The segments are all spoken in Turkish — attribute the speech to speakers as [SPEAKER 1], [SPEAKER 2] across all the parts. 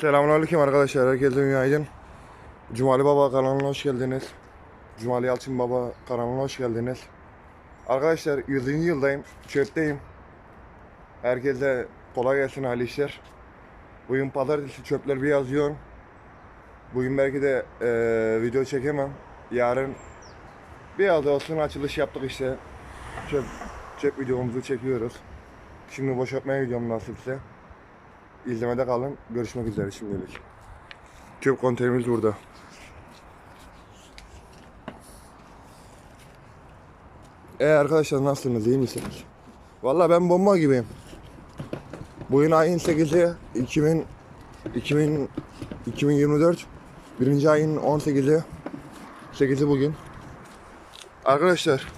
[SPEAKER 1] Selamünaleyküm arkadaşlar. Herkese günaydın. Cumali Baba kanalına hoş geldiniz. Cumali Yalçın Baba kanalına hoş geldiniz. Arkadaşlar 100. yıldayım. Çöpteyim. Herkese kolay gelsin hayırlı işler. Bugün pazartesi çöpler biraz yoğun. Bugün belki de eee, video çekemem. Yarın biraz da olsun açılış yaptık işte. Çöp, çöp videomuzu çekiyoruz. Şimdi boşaltmaya gidiyorum nasipse. İzlemede kalın. Görüşmek üzere şimdilik. Çöp konteynerimiz burada. E arkadaşlar nasılsınız? iyi misiniz? Valla ben bomba gibiyim. Bugün ayın 8'i 2000 2000 2024 birinci ayın 18'i 8'i bugün. Arkadaşlar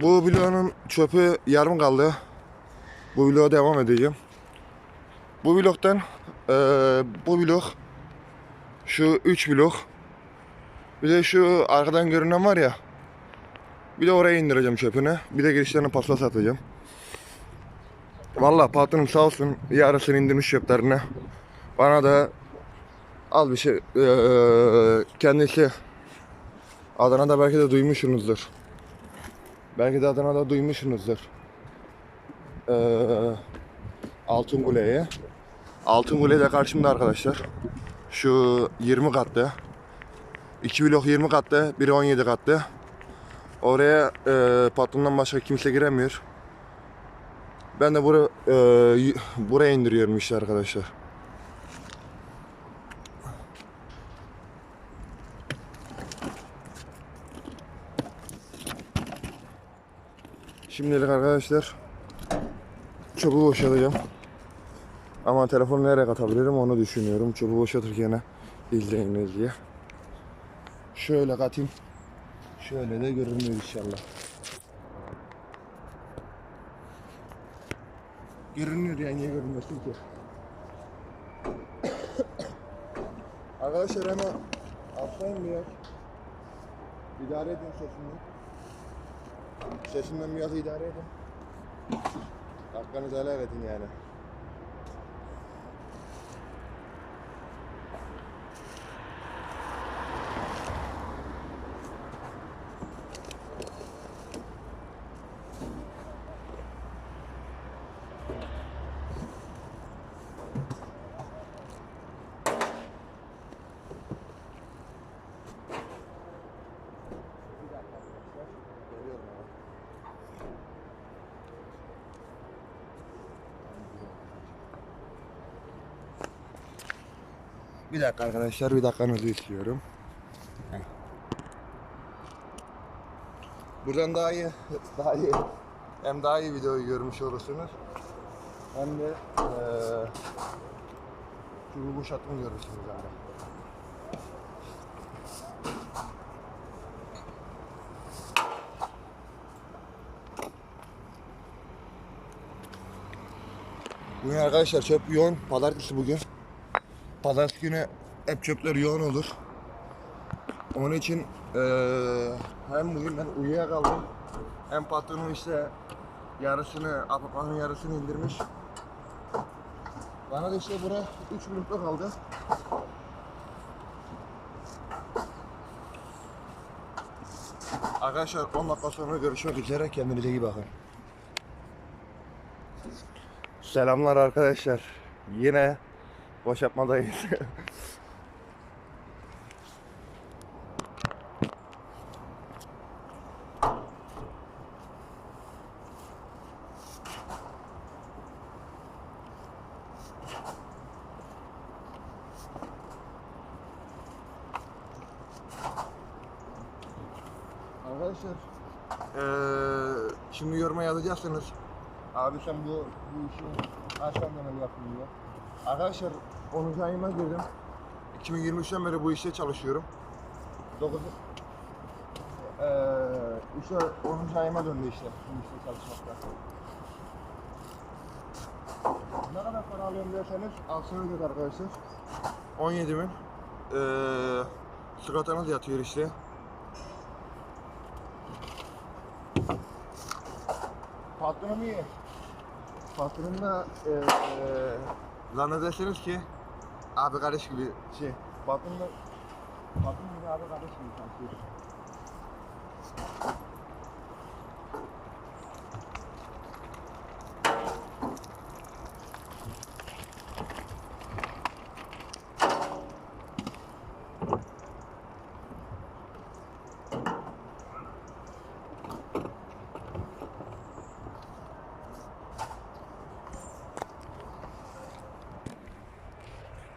[SPEAKER 1] bu bloğun çöpü yarım kaldı. Bu bloğa devam edeceğim. Bu bloktan eee, bu blok şu 3 blok bir de şu arkadan görünen var ya bir de oraya indireceğim çöpünü. Bir de girişlerine paspas atacağım. Valla patronum sağ olsun yarısını indirmiş çöplerine. Bana da al bir şey eee, kendisi Adana'da belki de duymuşsunuzdur. Belki de Adana'da duymuşsunuzdur. Eee Altın Kule'ye. Altın Kule de karşımda arkadaşlar. Şu 20 katlı. 2 blok 20 katlı, biri 17 katlı. Oraya e, patrondan başka kimse giremiyor. Ben de bura, e, buraya indiriyorum işte arkadaşlar. Şimdilik arkadaşlar çöpü boşalacağım. Ama telefonu nereye katabilirim onu düşünüyorum. Çöpü boşaltırken izleyiniz diye. Şöyle katayım. Şöyle de görünüyor inşallah. Görünüyor ya niye görünmesin ki? Arkadaşlar hemen atlayın biraz. İdare edin sesimden. Sesimden biraz idare edin. Hakkınızı helal edin yani. Bir dakika arkadaşlar, bir dakikanızı istiyorum. Buradan daha iyi, daha iyi, hem daha iyi videoyu görmüş olursunuz. Hem de eee şu boşaltımı görürsünüz yani. Bugün arkadaşlar çöp yoğun. Pazartesi bugün. Pazartesi günü hep çöpler yoğun olur. Onun için eee hem bugün ben uyuyakaldım. Hem patronum işte yarısını, apartmanın yarısını indirmiş. Bana da işte bura 3 blokta kaldı. Arkadaşlar 10 dakika sonra görüşmek üzere. Kendinize iyi bakın. Selamlar arkadaşlar. Yine boşaltmadayız. Arkadaşlar eee şimdi yoruma yazacaksınız. Abi sen bu, bu işi kaç tane diye. Arkadaşlar 10. ayıma girdim. 2023'ten beri bu işte çalışıyorum. 9 eee işte 10. ayıma döndü işte bu işte çalışmakta. Ne kadar para alıyorum derseniz alsana göt arkadaşlar. 17 bin. Eee sigortanız yatıyor işte. Patronum iyi. Patronumla eee zannedersiniz ki abi kardeş gibi şey. Bakımda bakım gibi abi kardeş gibi sanki.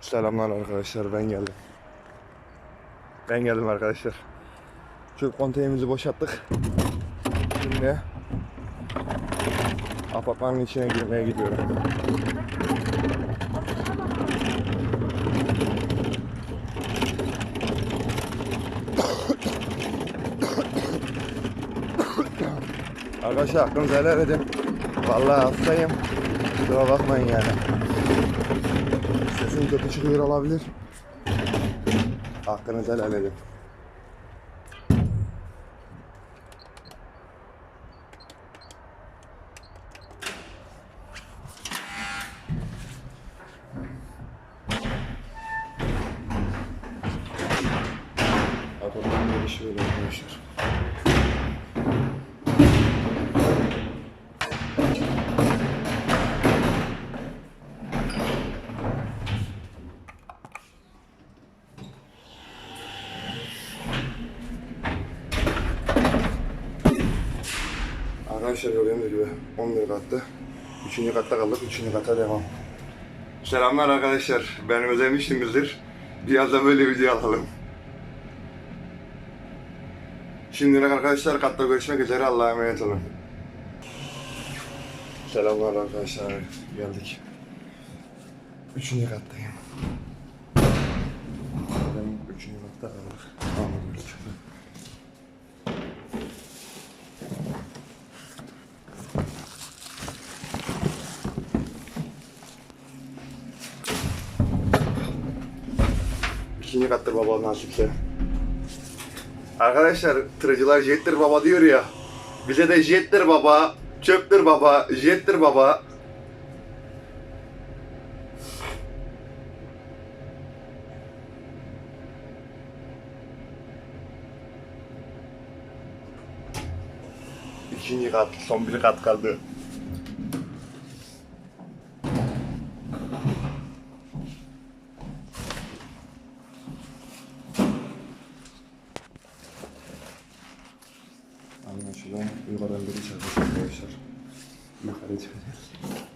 [SPEAKER 1] Selamlar arkadaşlar ben geldim. Ben geldim arkadaşlar. Çöp konteynerimizi boşalttık. Şimdi apartmanın içine girmeye gidiyorum. Arkadaşlar hakkınızı helal edin. Vallahi hastayım. Kusura bakmayın yani. Sesim kötü çıkıyor olabilir. Hakkınızı helal edin. Apartmanın girişi böyle arkadaşlar. Arkadaşlar gördüğünüz gibi 11 katta. 3. katta kaldık. 3. kata devam. Selamlar arkadaşlar. Ben özlemişsinizdir. Biraz da böyle video alalım. Şimdilik arkadaşlar katta görüşmek üzere. Allah'a emanet olun. Selamlar arkadaşlar. Geldik. 3. kattayım. 3. katta kaldık. Tamam, İkinci kattır baba nasipse. Arkadaşlar tırcılar jettir baba diyor ya. Bize de jettir baba, çöptür baba, jettir baba. İkinci kat, son bir kat kaldı. 那还得瞧瞧。